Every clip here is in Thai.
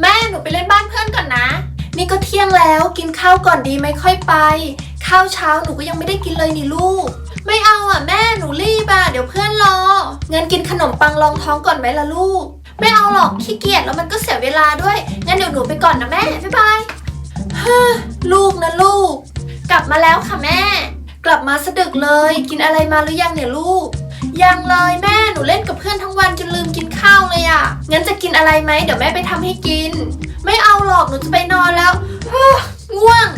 แม่หนูไปเล่นบ้านเพื่อนก่อนนะ นี่ก็เที่ยงแล้วกินข้าวก่อนดีไหมค่อยไป ข้าวเช้าหนูก็ยังไม่ได้กินเลยนี่ลูก ไม่เอาอะแม่หนูรีบอะเดี๋ยวเพื่อนรองั้นกินขนมปังรองท้องก่อนไหมล่ะลูก ไม่เอาหรอกขี้เกียจแล้วมันก็เสียเวลาด้วยงั้นเดี๋ยวหนูไปก่อนนะแม่บ๊ายบายเฮ้อลูกนะลูก กลับมาแล้วค่ะแม่ กลับมาสะดึกเลย กินอะไรมาหรือยังเนี่ยลูก ยังเลยแม่ นูเล่นกับเพื่อนทั้งวันจนลืมกินข้าวเลยอะ่ะ งั้นจะกินอะไรไหมเดี๋ยวแม่ไปทำให้กิน ไม่เอาหรอกหนูจะไปนอนแล้วฮู้ง่วง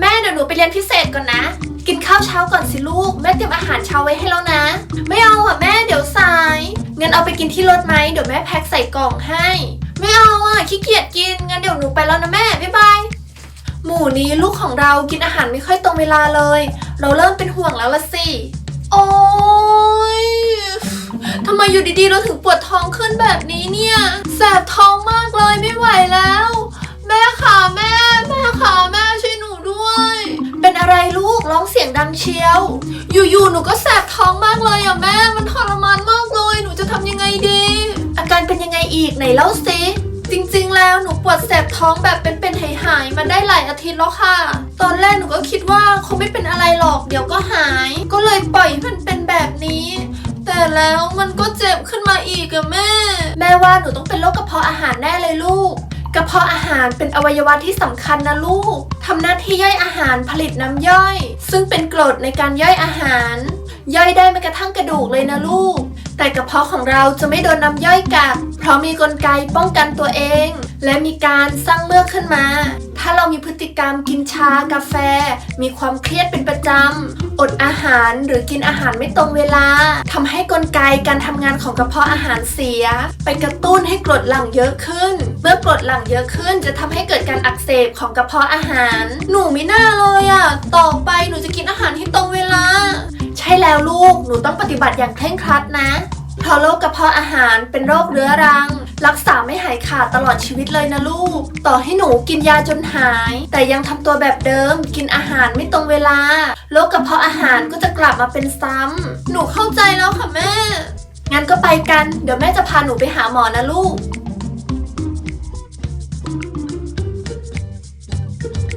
แม่เดี๋ยวหนูไปเรียนพิเศษก่อนนะ กินข้าวเช้าก่อนสิลูก แม่เตรียมอาหารเช้าไว้ให้แล้วนะ ไม่เอาอะแม่เดี๋ยวสายงั้นเอาไปกินที่รถไหมเดี๋ยวแม่แพ็คใส่กล่องให้ ไม่เอาอะขี้เกียจกินงั้นเดี๋ยวหนูไปแล้วนะแม่บ๊ายบายหมู่นี้ลูกของเรากินอาหารไม่ค่อยตรงเวลาเลย เราเริ่มเป็นห่วงแล้วละสิ โอ้ยทำไมอยู่ดีๆ เราถึงปวดท้องขึ้นแบบนี้เนี่ย แสบท้องมากเลยไม่ไหวแล้ว แม่ขาแม่แม่ขาแม่ช่วยหนูด้วย เป็นอะไรลูกร้องเสียงดังเชียว อยู่ๆหนูก็แสบท้องมากเลยอะแม่มันทรมานมากเลยหนูจะทำยังไงดี อาการเป็นยังไงอีกไหนเล่าสิจริงๆ แล้วหนูปวดแสบท้องแบบเป็นๆหายๆมาได้หลายอาทิตย์แล้วค่ะ ตอนแรกหนูก็คิดว่าคงไม่เป็นอะไรหรอก เดี๋ยวก็หา แต่แล้วมันก็เจ็บขึ้นมาอีกอะแม่ แม่ว่าหนูต้องเป็นโรคกระเพาะอาหารแน่เลยลูก กระเพาะอาหารเป็นอวัยวะที่สำคัญนะลูกทำหน้าที่ย่อยอาหารผลิตน้ำย่อย ซึ่งเป็นกรดในการย่อยอาหาร ย่อยได้แม้กระทั่งกระดูกเลยนะลูก แต่กระเพาะของเราจะไม่โดนน้ำย่อยกัดเพราะมีกลไกป้องกันตัวเอง และมีการสร้างเมือกขึ้นมาถ้าเรามีพฤติกรรมกินชากาแฟ มีความเครียดเป็นประจำอดอาหารหรือกินอาหารไม่ตรงเวลาทำให้กลไกการทำงานของกระเพาะอาหารเสีย ไปกระตุ้นให้กรดหลั่งเยอะขึ้น เมื่อกรดหลั่งเยอะขึ้น จะทำให้เกิดการอักเสบของกระเพาะอาหาร หนูไม่น่าเลยอะ่ะต่อไปหนูจะกินอาหารที่ตรงเวลา ใช่แล้วลูกหนูต้องปฏิบัติอย่างเคร่งครัดนะเพราะโรคกระเพาะอาหารเป็นโรคเรื้อรัง รักษาไม่หายขาดตลอดชีวิตเลยนะลูก ต่อให้หนูกินยาจนหาย แต่ยังทำตัวแบบเดิม กินอาหารไม่ตรงเวลา โรคกระเพาะอาหารก็จะกลับมาเป็นซ้ำ หนูเข้าใจแล้วค่ะแม่ งั้นก็ไปกัน เดี๋ยวแม่จะพาหนูไปหาหมอนะลูก